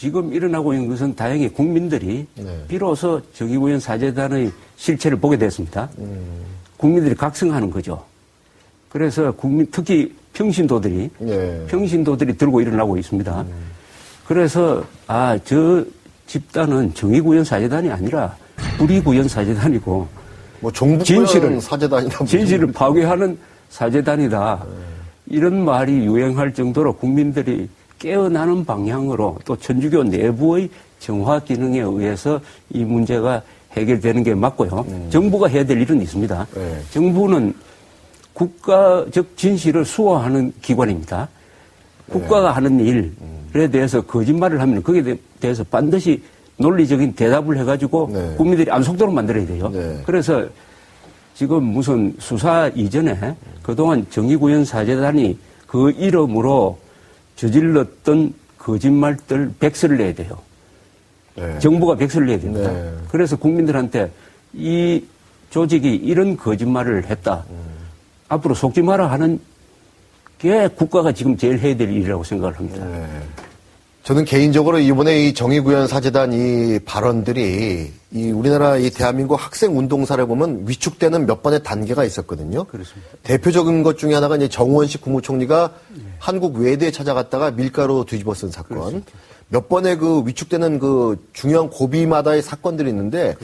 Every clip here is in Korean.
지금 일어나고 있는 것은 다행히 국민들이 네. 비로소 정의구현 사재단의 실체를 보게 됐습니다. 국민들이 각성하는 거죠. 그래서 국민 특히 평신도들이 예. 평신도들이 들고 일어나고 있습니다. 그래서 아 저 집단은 정의구현 사재단이 아니라 불의구현 사재단이고 뭐 진실을- 사재단이나 진실을 파괴하는 사재단이다. 이런 말이 유행할 정도로 국민들이 깨어나는 방향으로 또 천주교 내부의 정화 기능에 의해서 이 문제가 해결되는 게 맞고요. 정부가 해야 될 일은 있습니다. 네. 정부는 국가적 진실을 수호하는 기관입니다. 국가가 하는 일에 대해서 거짓말을 하면 거기에 대- 대해서 반드시 논리적인 대답을 해가지고 네. 국민들이 안 속도록 만들어야 돼요. 네. 그래서 지금 무슨 수사 이전에 그동안 정의구현 사재단이 그 이름으로 저질렀던 거짓말들 백서를 내야 돼요. 네. 정부가 백서를 내야 됩니다. 네. 그래서 국민들한테 이 조직이 이런 거짓말을 했다. 앞으로 속지 마라 하는 게 국가가 지금 제일 해야 될 일이라고 생각을 합니다. 네. 저는 개인적으로 이번에 이 정의구현 사재단 이 발언들이 이 우리나라 이 대한민국 학생 운동사를 보면 위축되는 몇 번의 단계가 있었거든요. 그렇습니다. 대표적인 것 중에 하나가 이제 정원식 국무총리가 한국 외대에 찾아갔다가 밀가루 뒤집어 쓴 사건. 몇 번의 그 위축되는 그 중요한 고비마다의 사건들이 있는데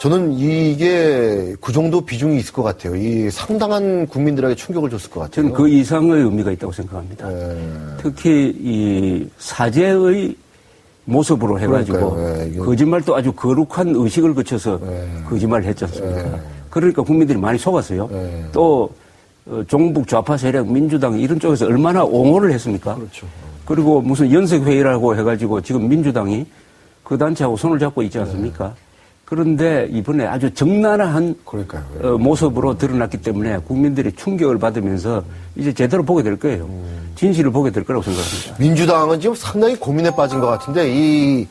저는 이게 그 정도 비중이 있을 것 같아요. 이 상당한 국민들에게 충격을 줬을 것 같아요. 저는 그 이상의 의미가 있다고 생각합니다. 네. 특히 이 사제의 모습으로 해가지고 이게- 거짓말도 아주 거룩한 의식을 거쳐서 예. 거짓말을 했지 않습니까? 그러니까 국민들이 많이 속았어요. 예. 또 어, 종북 좌파 세력 민주당 이런 쪽에서 얼마나 옹호를 했습니까? 그렇죠. 그리고 무슨 연석 회의라고 해가지고 지금 민주당이 그 단체하고 손을 잡고 있지 않습니까? 그런데 이번에 아주 적나라한 그러니까요. 예. 어, 모습으로 드러났기 때문에 국민들이 충격을 받으면서 이제 제대로 보게 될 거예요. 진실을 보게 될 거라고 생각합니다. 민주당은 지금 상당히 고민에 빠진 것 같은데 이